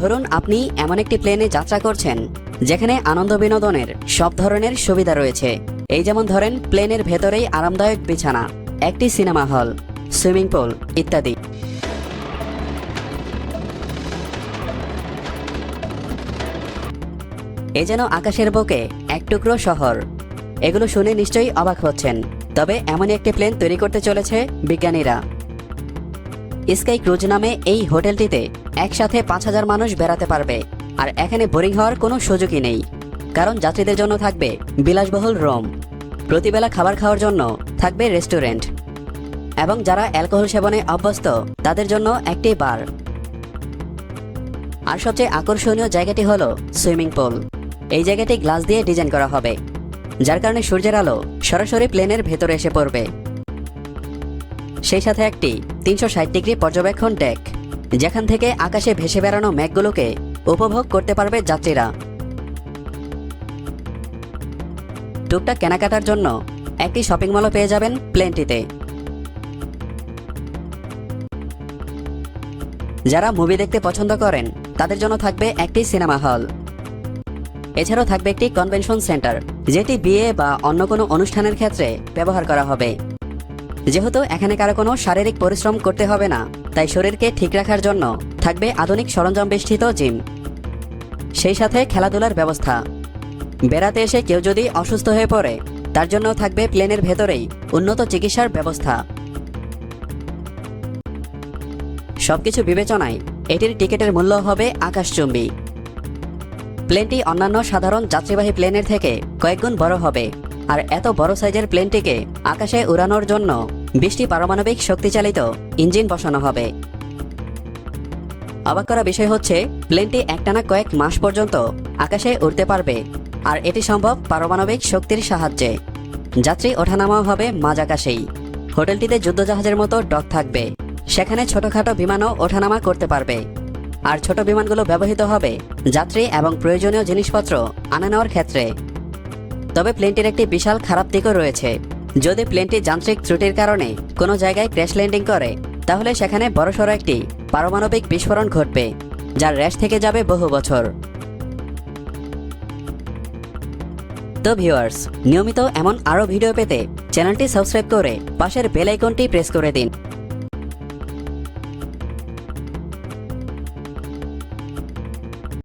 ধরুন, আপনি এমন একটি প্লেনে যাত্রা করছেন, যেখানে আনন্দ বিনোদনের সব ধরনের সুবিধা রয়েছে। এই যেমন ধরেন প্লেনের ভেতরেই আরামদায়ক বিছানা, একটি সিনেমা হল সুইমিং পুল ইত্যাদি। এ যেন আকাশের বুকে এক টুকরো শহর। এগুলো শুনে নিশ্চয়ই অবাক হচ্ছেন, তবে এমনই একটি প্লেন তৈরি করতে চলেছে বিজ্ঞানীরা। স্কাই ক্রুজ নামে এই হোটেলটিতে একসাথে পাঁচ হাজার মানুষ বেড়াতে পারবে, আর এখানে বোরিং হওয়ার কোনো সুযোগই নেই। কারণ যাত্রীদের জন্য থাকবে বিলাসবহুল রোম প্রতিবেলা খাবার খাওয়ার জন্য থাকবে রেস্টুরেন্ট এবং যারা অ্যালকোহল সেবনে অভ্যস্ত, তাদের জন্য একটি বার আর সবচেয়ে আকর্ষণীয় জায়গাটি হলো সুইমিং পুল এই জায়গাটি গ্লাস দিয়ে ডিজাইন করা হবে, যার কারণে সূর্যের আলো সরাসরি প্লেনের ভেতরে এসে পড়বে। সেই সাথে একটি তিনশো ষাট ডিগ্রি পর্যবেক্ষণ ডেক, যেখান থেকে আকাশে ভেসে বেড়ানো মেঘগুলোকে উপভোগ করতে পারবে যাত্রীরা। টুকটাক কেনাকাটার জন্য একটি শপিং মলও পেয়ে যাবেন প্লেনটিতে। যারা মুভি দেখতে পছন্দ করেন, তাদের জন্য থাকবে একটি সিনেমা হল। এছাড়াও থাকবে একটি কনভেনশন সেন্টার, যেটি বিয়ে বা অন্য কোনো অনুষ্ঠানের ক্ষেত্রে ব্যবহার করা হবে। যেহেতু এখানে কারও কোনো শারীরিক পরিশ্রম করতে হবে না, তাই শরীরকে ঠিক রাখার জন্য থাকবে আধুনিক সরঞ্জাম বেষ্টিত জিম। সেই সাথে খেলাধুলার ব্যবস্থা। বেড়াতে এসে কেউ যদি অসুস্থ হয়ে পড়ে, তার জন্য থাকবে প্লেনের ভেতরেই উন্নত চিকিৎসার ব্যবস্থা। সবকিছু বিবেচনায় এটির টিকিটের মূল্য হবে আকাশচুম্বী। প্লেনটি অন্যান্য সাধারণ যাত্রীবাহী প্লেনের থেকে কয়েকগুণ বড় হবে। আর এত বড় সাইজের প্লেনটিকে আকাশে উড়ানোর জন্য বিশটি পারমাণবিক শক্তিচালিত ইঞ্জিন বসানো হবে। অবাক করা বিষয় হচ্ছে, প্লেনটি একটানা কয়েক মাস পর্যন্ত আকাশে উড়তে পারবে, আর এটি সম্ভব পারমাণবিক শক্তির সাহায্যে। যাত্রী ওঠানামাও হবে মাঝ আকাশেই হোটেলটিতে যুদ্ধজাহাজের মতো ডক থাকবে। সেখানে ছোটখাটো বিমানও ওঠানামা করতে পারবে। আর ছোট বিমানগুলো ব্যবহৃত হবে যাত্রী এবং প্রয়োজনীয় জিনিসপত্র আনা নেওয়ার ক্ষেত্রে। তবে প্লেনটির একটি বিশাল খারাপ দিকও রয়েছে। যদি প্লেনটি যান্ত্রিক ত্রুটির কারণে কোনো জায়গায় ক্র্যাশ ল্যান্ডিং করে, তাহলে সেখানে বড়সড় একটি পারমাণবিক বিস্ফোরণ ঘটবে, যার র্যাশ থেকে যাবে বহু বছর। তো ভিউয়ার্স, নিয়মিত এমন আরও ভিডিও পেতে চ্যানেলটি সাবস্ক্রাইব করে পাশের বেল আইকনটি প্রেস করে দিন।